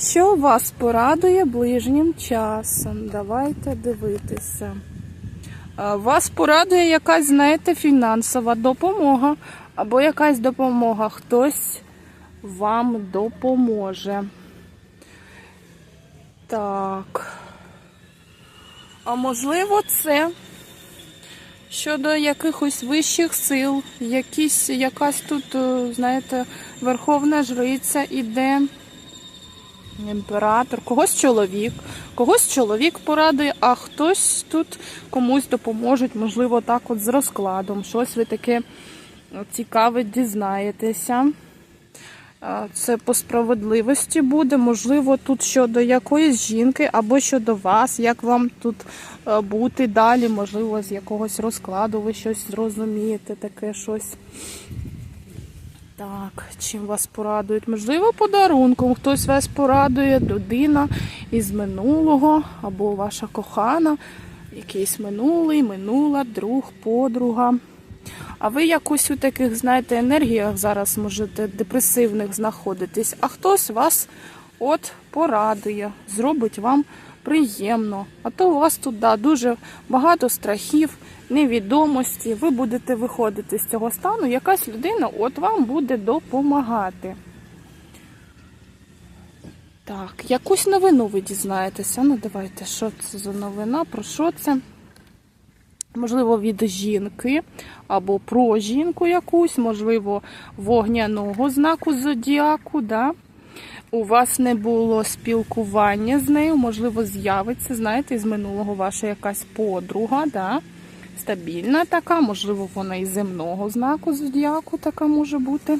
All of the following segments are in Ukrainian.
Що вас порадує ближнім часом? Давайте дивитися. Вас порадує якась, знаєте, фінансова допомога або якась допомога. Хтось вам допоможе. Так. А можливо, це щодо якихось вищих сил, якісь, якась тут, е, знаєте, верховна жриця іде. Імператор, когось чоловік, когось чоловік порадує, а хтось тут комусь допоможе, можливо, так от з розкладом. Щось ви таке цікаве дізнаєтеся. Це по справедливості буде, можливо, тут щодо якоїсь жінки або щодо вас, як вам тут е, бути далі, можливо, з якогось розкладу ви щось зрозумієте, таке щось. Так, чим вас порадують? Можливо, подарунком. Хтось вас порадує, людина із минулого, або ваша кохана, якийсь минулий, минула, друг, подруга. А ви якось у таких, знаєте, енергіях зараз можете депресивних знаходитись, а хтось вас от порадує, зробить вам приємно. А то у вас тут да, дуже багато страхів, невідомості. Ви будете виходити з цього стану, якась людина от вам буде допомагати. Так, якусь новину ви дізнаєтеся. Ну, давайте, що це за новина, про що це? Можливо, від жінки або про жінку якусь, можливо, вогняного знаку зодіаку. Да? У вас не було спілкування з нею, можливо, з'явиться, знаєте, із минулого ваша якась подруга, да? стабільна така, можливо, вона із земного знаку зодіаку така може бути,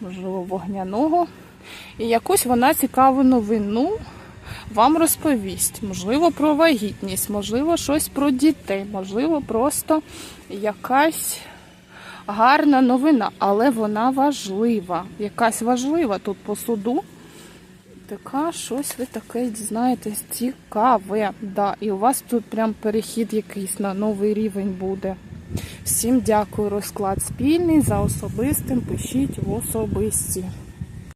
можливо, вогняного. І якусь вона цікаву новину вам розповість. Можливо, про вагітність, можливо, щось про дітей, можливо, просто якась гарна новина, але вона важлива. Якась важлива тут по суду. Така щось ви таке дізнаєтесь цікаве. Да, і у вас тут прям перехід якийсь на новий рівень буде. Всім дякую. Розклад спільний за особистим. Пишіть в особисті.